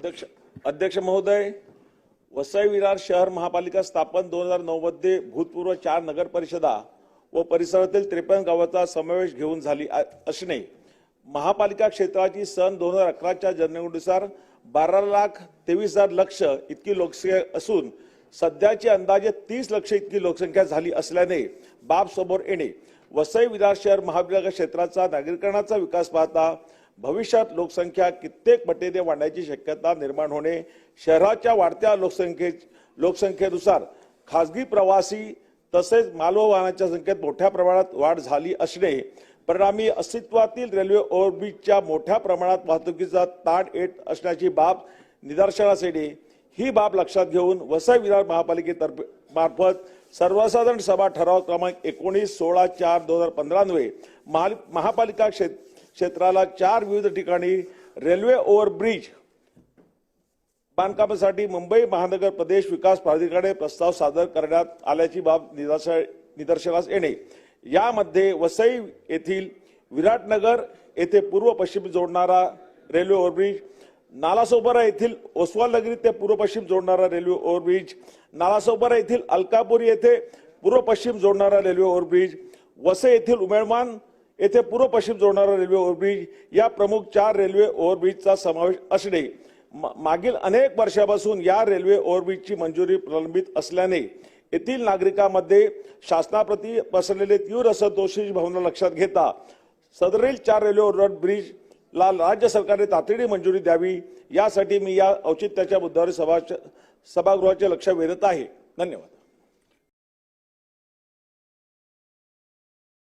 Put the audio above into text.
अध्यक्ष अध्यक्ष महोदय वसई विरार शहर महापालिका स्थापन दोन हजार नऊ मध्ये भूतपूर्व चार नगर परिषदा व परिसरातील त्रेपन्न गावाचा समावेश घेऊन झाली असणे. महापालिका क्षेत्राची सन दोन हजार अकराच्या जनगणनेनुसार बारा लाख तेवीस हजार लक्ष इतकी लोकसंख्या असून सध्याची अंदाजे तीस लक्ष इतकी लोकसंख्या झाली असल्याने बाब समोर येणे. वसई विरार शहर महापालिका क्षेत्राचा नागरिकरणाचा विकास पाहता भविष्यात लोकसंख्या कित्येक पटीने वाढण्याची शक्यता निर्माण होणे शहराच्या वाढत्या लोकसंख्ये लोकसंख्येनुसार खासगी प्रवासी तसेच मालवाहनाच्या संख्येत मोठ्या प्रमाणात वाढ झाली असणे परिणामी अस्तित्वातील रेल्वे ओव्हरब्रिजच्या मोठ्या प्रमाणात वाहतुकीचा ताण येत असण्याची बाब निदर्शनास येणे ही बाब लक्षात घेऊन वसई विरार महापालिकेतर्फे मार्फत सर्वसाधारण सभा ठराव क्रमांक एकोणीस सोळा चार दोन हजार पंधरान्वे महाल- महापालिका क्षेत्र क्षेत्राला चार विविध ठिकाणी रेल्वे ओव्हरब्रिज बांधकामासाठी मुंबई महानगर प्रदेश विकास प्राधिकरणाने प्रस्ताव सादर करण्यात आल्याची बाब निदर्श- निदर्शनास येणे. यामध्ये वसई येथील विराटनगर येथे पूर्व पश्चिम जोडणारा रेल्वे ओव्हरब्रिज नालासोपारा येथील ओसवाल नगरी ते पूर्व पश्चिम जोडणारा रेल्वे ओव्हरब्रिज. नालासोपारा येथील अलकापुरी येथे पूर्व पश्चिम जोडणारा रेल्वे ओव्हरब्रिज. वसे येथील उमेळमान येथे पूर्व पश्चिम जोडणारा रेल्वे ओव्हरब्रिज. या प्रमुख चार रेल्वे ओव्हरब्रिजचा समावेश असणे. मा- मागील अनेक वर्षापासून या रेल्वे ओव्हरब्रिजची मंजुरी प्रलंबित असल्याने येथील नागरिकांमध्ये शासनाप्रती पसरलेले तीव्र असंतोषी भावना लक्षात घेता सदरील चार रेल्वे ओव्हरब्रिज ला राज्य सरकारने तातडीने मंजुरी द्यावी. यासाठी मी या औचित्याच्या मुद्द्यावर सभा सभागृहाचे लक्ष वेधत आहे. धन्यवाद.